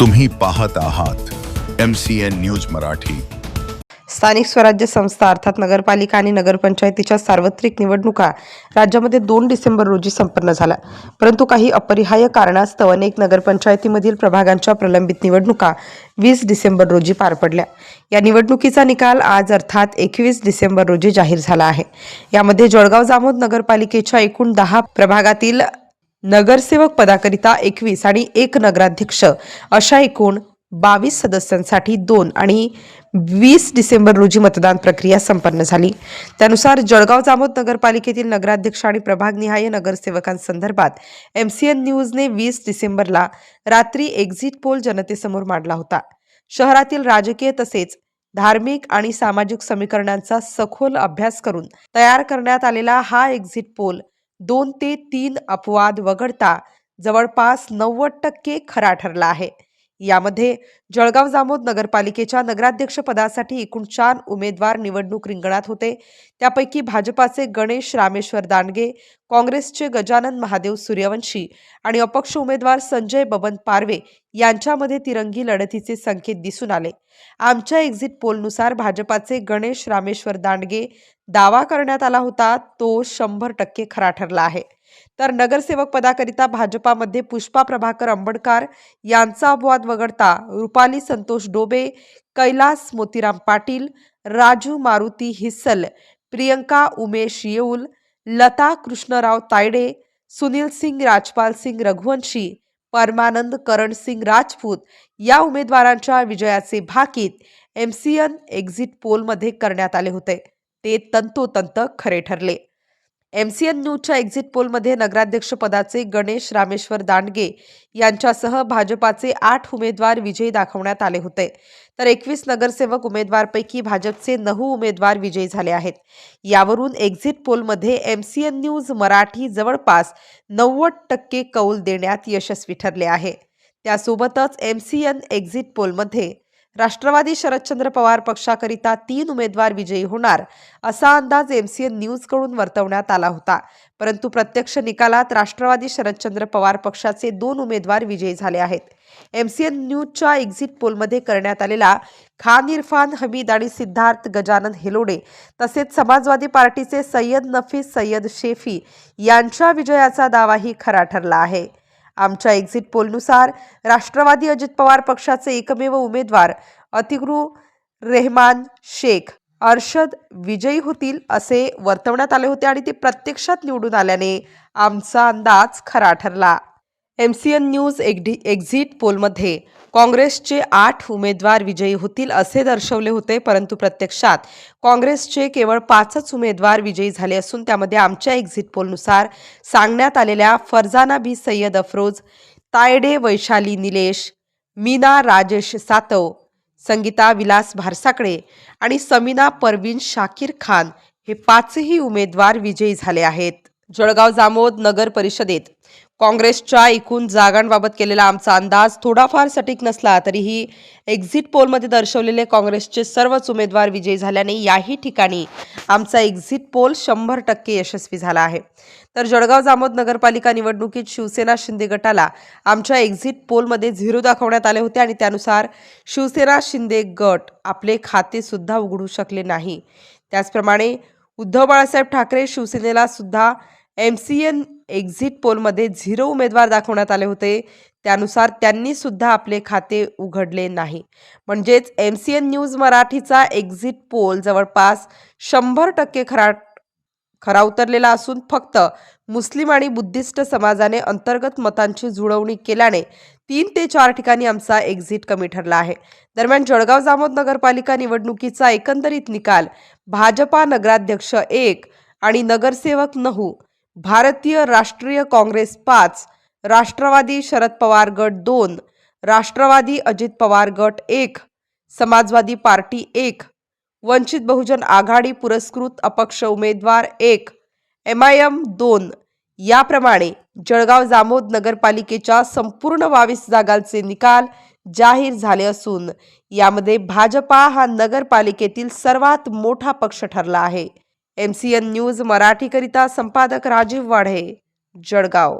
तुम्ही पाहत आहात M C N news Marathi. स्थानिक स्वराज्य संस्था अर्थात नगरपालिका आणि नगरपंचायतीच्या सार्वत्रिक निवडणुका राज्यामध्ये दोन डिसेंबर रोजी संपन्न झाल्या. परंतु काही अपरिहार्य कारणास्तव अनेक नगरपंचायतीमधील प्रभागांच्या प्रलंबित निवडणुका वीस डिसेंबर रोजी पार पडल्या. या निवडणुकीचा निकाल आज अर्थात एकवीस डिसेंबर रोजी जाहीर झाला आहे. यामध्ये जळगाव जामोद नगरपालिकेच्या एकूण दहा प्रभागातील नगरसेवक पदाकरिता एकवीस आणि एक नगराध्यक्ष अशा एकूण बावीस सदस्यांसाठी दोन आणि वीस डिसेंबर रोजी मतदान प्रक्रिया संपन्न झाली. त्यानुसार जळगाव जामोद नगरपालिकेतील नगराध्यक्ष आणि प्रभागनिहाय नगरसेवकांसंदर्भात एम सी एन न्यूजने वीस डिसेंबरला रात्री एक्झिट पोल जनतेसमोर मांडला होता. शहरातील राजकीय तसेच धार्मिक आणि सामाजिक समीकरणांचा सखोल अभ्यास करून तयार करण्यात आलेला हा एक्झिट पोल दोन ते तीन अपवाद वगळता जवळपास नव्वद टक्के खरा ठरला आहे. यामध्ये जळगाव जामोद नगरपालिकेच्या नगराध्यक्षपदासाठी एकूण चार उमेदवार निवडणूक रिंगणात होते. त्यापैकी भाजपाचे गणेश रामेश्वर दांडगे काँग्रेसचे गजानन महादेव सूर्यवंशी आणि अपक्ष उमेदवार संजय बबन पारवे यांच्यामध्ये तिरंगी लढतीचे संकेत दिसून आले. आमच्या एक्झिट पोलनुसार भाजपाचे गणेश रामेश्वर दांडगे दावा करण्यात आला होता तो शंभर टक्के खरा ठरला आहे. तर नगरसेवक पदाकरिता भाजपामध्ये पुष्पा प्रभाकर आंबडकर यांचा अपवाद वगळता रुपाली संतोष डोबे कैलास मोतीराम पाटील राजू मारुती हिस्सल प्रियंका उमेश येऊल लता कृष्णराव तायडे सुनील सिंग राजपाल सिंग रघुवंशी परमानंद करण सिंग राजपूत या उमेदवारांच्या विजयाचे भाकीत एम सी एन एक्झिट पोलमध्ये करण्यात आले होते. ते तंतोतंत खरे ठरले. एम सी एन न्यूजच्या एक्झिट पोलमध्ये नगराध्यक्षपदाचे गणेश रामेश्वर दांडगे यांच्यासह भाजपाचे आठ उमेदवार विजयी दाखवण्यात आले होते. तर एकवीस नगरसेवक उमेदवारपैकी भाजपचे नऊ उमेदवार विजयी झाले आहेत. यावरून exit पोलमध्ये M C N news Marathi जवळपास नव्वद टक्के कौल देण्यात यशस्वी ठरले आहे. त्यासोबतच एम सी एन एक्झिट पोलमध्ये राष्ट्रवादी शरदचंद्र पवार पक्षाकरिता तीन उमेदवार विजयी होणार असा अंदाज एमसीएन न्यूजकडून वर्तवण्यात आला होता. परंतु प्रत्यक्ष निकालात राष्ट्रवादी शरदचंद्र पवार पक्षाचे दोन उमेदवार विजयी झाले आहेत. एमसीएन न्यूजच्या एक्झिट पोलमध्ये करण्यात आलेला खान इरफान हमीद आणि सिद्धार्थ गजानन हेलोडे तसेच समाजवादी पार्टीचे सय्यद नफीस सय्यद शेफी यांच्या विजयाचा दावाही खरा ठरला आहे. आमच्या एक्झिट पोलनुसार राष्ट्रवादी अजित पवार पक्षाचे एकमेव उमेदवार अतिग्रू रेहमान शेख. अर्शद विजयी होतील असे वर्तवण्यात आले होते आणि ते प्रत्यक्षात निवडून आल्याने आमचा अंदाज खरा ठरला. M C N news exit पोलमध्ये काँग्रेसचे आठ उमेदवार विजयी होतील असे दर्शवले होते परंतु प्रत्यक्षात काँग्रेसचे केवळ पाचच उमेदवार विजयी झाले असून त्यामध्ये आमच्या एक्झिट पोलनुसार सांगण्यात आलेल्या फरजाना बी सय्यद अफरोज तायडे वैशाली निलेश मीना राजेश सातव संगीता विलास भारसाकडे आणि समीना परवीन शाकीर खान हे पाचही उमेदवार विजयी झाले आहेत. जळगाव जामोद नगर परिषदेत. काँग्रेसच्या एकूण जागांबाबत केलेला आमचा अंदाज थोडाफार सटीक नसला तरीही एक्झिट पोलमध्ये दर्शवलेले काँग्रेसचे सर्वच उमेदवार विजयी झाल्याने याही ठिकाणी आमचा एक्झिट पोल शंभर टक्के यशस्वी झाला आहे. तर जळगाव जामोद नगरपालिका निवडणुकीत शिवसेना शिंदे गटाला आमच्या एक्झिट पोलमध्ये झिरो दाखवण्यात आले होते आणि त्यानुसार शिवसेना शिंदे गट आपले खाते सुद्धा उघडू शकले नाही. त्याचप्रमाणे उद्धव बाळासाहेब ठाकरे शिवसेनेला सुद्धा एम सी एन एक्झिट पोलमध्ये झिरो उमेदवार दाखवण्यात आले होते. त्यानुसार त्यांनी सुद्धा आपले खाते उघडले नाही. म्हणजेच एम सी एन न्यूज मराठीचा एक्झिट पोल जवळपास शंभर टक्के खरा खरा उतरलेला असून फक्त मुस्लिम आणि बुद्धिस्ट समाजाने अंतर्गत मतांची जुळवणी केल्याने तीन ते चार ठिकाणी आमचा एक्झिट कमी ठरला आहे. दरम्यान जळगाव जामोद नगरपालिका निवडणुकीचा एकंदरीत निकाल भाजपा नगराध्यक्ष एक आणि नगरसेवक नऊ भारतीय राष्ट्रीय काँग्रेस पाच राष्ट्रवादी शरद पवार गट दोन राष्ट्रवादी अजित पवार गट एक समाजवादी पार्टी एक वंचित बहुजन आघाडी पुरस्कृत अपक्ष उमेदवार एक एम आय एम दोन. याप्रमाणे जळगाव जामोद नगरपालिकेच्या संपूर्ण बावीस जागांचे निकाल जाहीर झाले असून यामध्ये भाजपा हा नगरपालिकेतील सर्वात मोठा पक्ष ठरला आहे. एम सी एन न्यूज मराठीकरिता संपादक राजीव वाढे जळगाव.